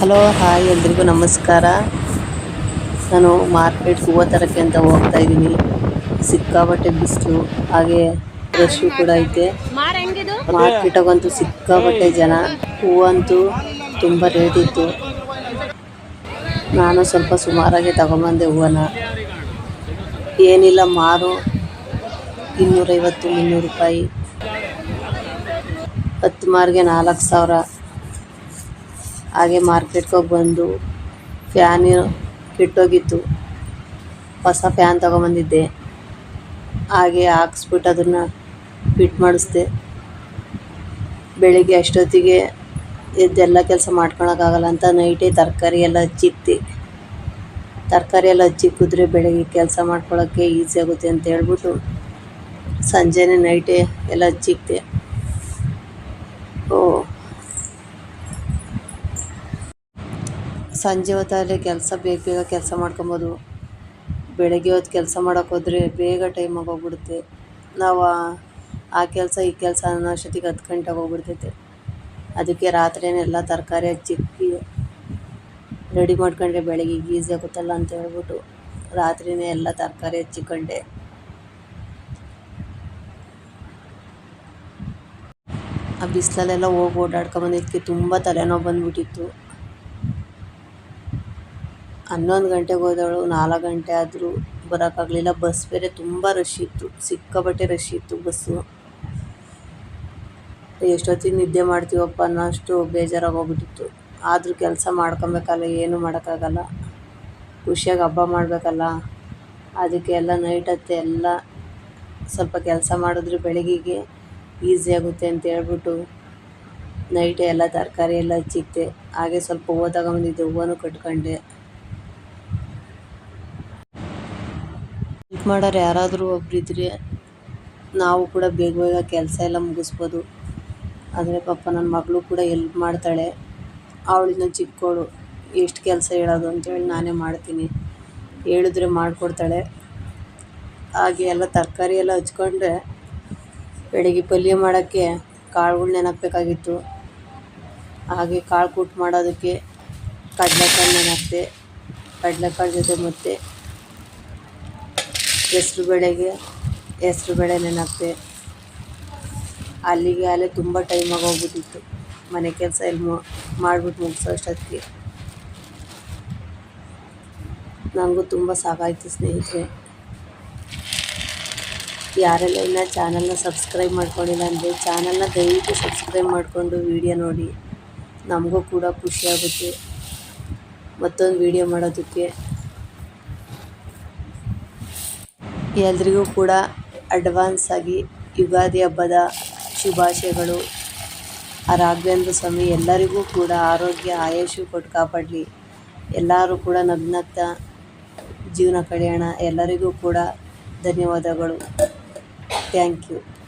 Hello hi ಎಲ್ರಿಗೂ ನಮಸ್ಕಾರ. ನಾನು ಮಾರ್ಕೆಟ್ ಹೂವು ತರಕ್ಕೆ ಅಂತ ಹೋಗ್ತಾ ಇದ್ದೀನಿ. ಸಿಕ್ಕಾಪಟ್ಟೆ ಬಿಸಿಲು ಹಾಗೆ ರಶ್ಶು ಕೂಡ ಐತೆ. ಮಾರ್ಕೆಟಾಗಂತೂ ಸಿಕ್ಕಾಪಟ್ಟೆ ಜನ. ಹೂವಂತೂ ತುಂಬ ರೇಟ್ ಇತ್ತು. ನಾನು ಸ್ವಲ್ಪ ಸುಮಾರಾಗಿ ತಗೊಂಬಂದೆ ಹೂವನ್ನ. ಏನಿಲ್ಲ ಮಾರು ಇನ್ನೂರೈವತ್ತು ಮುನ್ನೂರು ರೂಪಾಯಿ. ಹತ್ತು ಮಾರಿಗೆ ನಾಲ್ಕು ಸಾವಿರ. ಹಾಗೆ ಮಾರ್ಕೆಟ್ಗೆ ಹೋಗಿ ಬಂದು ಫ್ಯಾನ್ ಕೆಟ್ಟೋಗಿತ್ತು. ಹೊಸ ಫ್ಯಾನ್ ತಗೊಂಬಂದಿದ್ದೆ. ಹಾಗೆ ಹಾಕ್ಸ್ಬಿಟ್ಟು ಅದನ್ನು ಫಿಟ್ ಮಾಡಿಸ್ದೆ. ಬೆಳಿಗ್ಗೆ ಅಷ್ಟೊತ್ತಿಗೆ ಎದ್ದೆಲ್ಲ ಕೆಲಸ ಮಾಡ್ಕೊಳಕ್ಕಾಗಲ್ಲ ಅಂತ ನೈಟೇ ತರಕಾರಿ ಎಲ್ಲ ಹಚ್ಚಿಕ್ತೆ ತರಕಾರಿ ಎಲ್ಲ ಕುದ್ರೆ ಬೆಳಗ್ಗೆ ಕೆಲಸ ಮಾಡ್ಕೊಳ್ಳೋಕ್ಕೆ ಈಸಿ ಆಗುತ್ತೆ ಅಂತ ಹೇಳ್ಬಿಟ್ಟು ಸಂಜೆನೇ ನೈಟೇ ಎಲ್ಲ ಹಚ್ಚಿಕ್ತೆ ಓ ಸಂಜೆ ಹೊತ್ತಲ್ಲಿ ಕೆಲಸ ಬೇಗ ಬೇಗ ಕೆಲಸ ಮಾಡ್ಕೊಬೋದು. ಬೆಳಗ್ಗೆ ಹೊತ್ತು ಕೆಲಸ ಮಾಡೋಕೆ ಬೇಗ ಟೈಮ್ ಆಗೋಗ್ಬಿಡುತ್ತೆ ನಾವು ಆ- ಆ ಕೆಲಸ ಈ ಕೆಲಸ ಅನ್ನೋ ಅಷ್ಟೊತ್ತಿಗೆ ಹತ್ತು ಗಂಟೆ ಹೋಗ್ಬಿಡ್ತೈತೆ. ಅದಕ್ಕೆ ರಾತ್ರಿಯೇ ಎಲ್ಲ ತರಕಾರಿ ಹಚ್ಚಿಕ್ಕಿ ರೆಡಿ ಮಾಡ್ಕೊಂಡ್ರೆ ಬೆಳಗ್ಗೆ ಈಸಿ ಆಗುತ್ತಲ್ಲ ಅಂತ ಹೇಳ್ಬಿಟ್ಟು ರಾತ್ರಿಯೇ ಎಲ್ಲ ತರಕಾರಿ ಹಚ್ಚಿಕೊಂಡೆ. ಆ ಬಿಸಿಲಲ್ಲೆಲ್ಲ ಹೋಗಿ ಓಡಾಡ್ಕೊಂಬಂದಿದ್ದಕ್ಕೆ ತುಂಬ ತಲೆನೋವು ಬಂದ್ಬಿಟ್ಟಿತ್ತು. ಹನ್ನೊಂದು ಗಂಟೆಗೆ ಹೋದವಳು, ನಾಲ್ಕು ಗಂಟೆ ಆದರೂ ಬರೋಕ್ಕಾಗಲಿಲ್ಲ. ಬಸ್ ಬೇರೆ ತುಂಬ ರಶ್ ಇತ್ತು, ಸಿಕ್ಕಾಪಟ್ಟೆ ರಶ್ ಇತ್ತು ಬಸ್ಸು ಎಷ್ಟೊತ್ತಿಗೆ ನಿದ್ದೆ ಮಾಡ್ತೀವಪ್ಪ ಅನ್ನೋಷ್ಟು ಬೇಜಾರಾಗೋಗ್ಬಿಟ್ಟಿತ್ತು ಆದರೂ ಕೆಲಸ ಮಾಡ್ಕೊಬೇಕಲ್ಲ, ಏನು ಮಾಡೋಕ್ಕಾಗಲ್ಲ. ಖುಷಿಯಾಗಿ ಹಬ್ಬ ಮಾಡಬೇಕಲ್ಲ. ಅದಕ್ಕೆ ಎಲ್ಲ ನೈಟ್ ಹೊತ್ತು ಎಲ್ಲ ಸ್ವಲ್ಪ ಕೆಲಸ ಮಾಡಿದ್ರೆ ಬೆಳಗ್ಗೆಗೆ ಈಸಿ ಆಗುತ್ತೆ ಅಂತ ಹೇಳ್ಬಿಟ್ಟು ನೈಟೇ ಎಲ್ಲ ತರಕಾರಿ ಎಲ್ಲ ಹಚ್ಚಿಕ್ತೆ. ಹಾಗೆ ಸ್ವಲ್ಪ ಹೂವು ತಗೊಂಬಂದಿದ್ದೆ ಹೂವನ್ನು ಕಟ್ಕೊಂಡೆ. ಹೆಲ್ಪ್ ಮಾಡೋರು ಯಾರಾದರೂ ಇದ್ರೆ ನಾವು ಕೂಡ ಬೇಗ ಬೇಗ ಕೆಲಸ ಎಲ್ಲ ಮುಗಿಸ್ಬೋದು. ಆದರೆ ಪಾಪ ನನ್ನ ಮಗಳು ಕೂಡ ಎಲ್ಪ್ ಮಾಡ್ತಾಳೆ. ಅವಳಿನ ಚಿಕ್ಕವಳು ಎಷ್ಟು ಕೆಲಸ ಹೇಳೋದು? ಅಂತೇಳಿ ನಾನೇ ಮಾಡ್ತೀನಿ. ಹೇಳಿದ್ರೆ ಮಾಡಿಕೊಡ್ತಾಳೆ. ಹಾಗೆ ಎಲ್ಲ ತರಕಾರಿ ಎಲ್ಲ ಹಚ್ಕೊಂಡ್ರೆ ಬೆಳಗ್ಗೆ ಪಲ್ಯ ಮಾಡೋಕ್ಕೆ ಕಾಳುಗಳು ನೆನಪಬೇಕಾಗಿತ್ತು. ಹಾಗೆ ಕಾಳು ಕೂಟ್ ಮಾಡೋದಕ್ಕೆ ಕಡಲೆಕಾಳು ನೆನಪಿದೆ ಕಡಲೆಕಾಳು ಜೊತೆ ಮತ್ತು ಹೆಸ್ರು ಬೇಳೆಗೆ ಹೆಸ್ರು ಬೇಳೆ ನೆನಪೆ. ಅಲ್ಲಿಗೆ ಅಲ್ಲೇ ತುಂಬ ಟೈಮ್ ಆಗೋಗ್ಬಿಟ್ಟಿತ್ತು ಮನೆ ಕೆಲಸ ಎಲ್ಲ ಮಾಡಿಬಿಟ್ಟು ಮುಗಿಸೋ ಅಷ್ಟೊತ್ತಿಗೆ. ನನಗೂ ತುಂಬ ಸಾಕಾಯಿತು ಸ್ನೇಹಿತರೆ. ಯಾರೆಲ್ಲ ಇನ್ನೂ ಚಾನಲ್ನ ಸಬ್ಸ್ಕ್ರೈಬ್ ಮಾಡ್ಕೊಂಡಿಲ್ಲ ಅಂದರೆ ಚಾನಲ್ನ ದಯವಿಟ್ಟು ಸಬ್ಸ್ಕ್ರೈಬ್ ಮಾಡಿಕೊಂಡು ವೀಡಿಯೋ ನೋಡಿ. ನಮಗೂ ಕೂಡ ಖುಷಿಯಾಗುತ್ತೆ ಮತ್ತೊಂದು ವೀಡಿಯೋ ಮಾಡೋದಕ್ಕೆ. ಎಲ್ರಿಗೂ ಕೂಡ ಅಡ್ವಾನ್ಸ್ ಆಗಿ ಯುಗಾದಿ ಹಬ್ಬದ ಶುಭಾಶಯಗಳು. ಆ ರಾಘವೇಂದ್ರ ಸ್ವಾಮಿ, ಎಲ್ಲರಿಗೂ ಕೂಡ ಆರೋಗ್ಯ, ಆಯಸ್ಸು ಕೊಟ್ಟು ಕಾಪಾಡಲಿ. ಎಲ್ಲರೂ ಕೂಡ ನಗ್ನಗ್ತಾ ಜೀವನ ಕಳೆಯೋಣ. ಎಲ್ಲರಿಗೂ ಕೂಡ ಧನ್ಯವಾದಗಳು. Thank you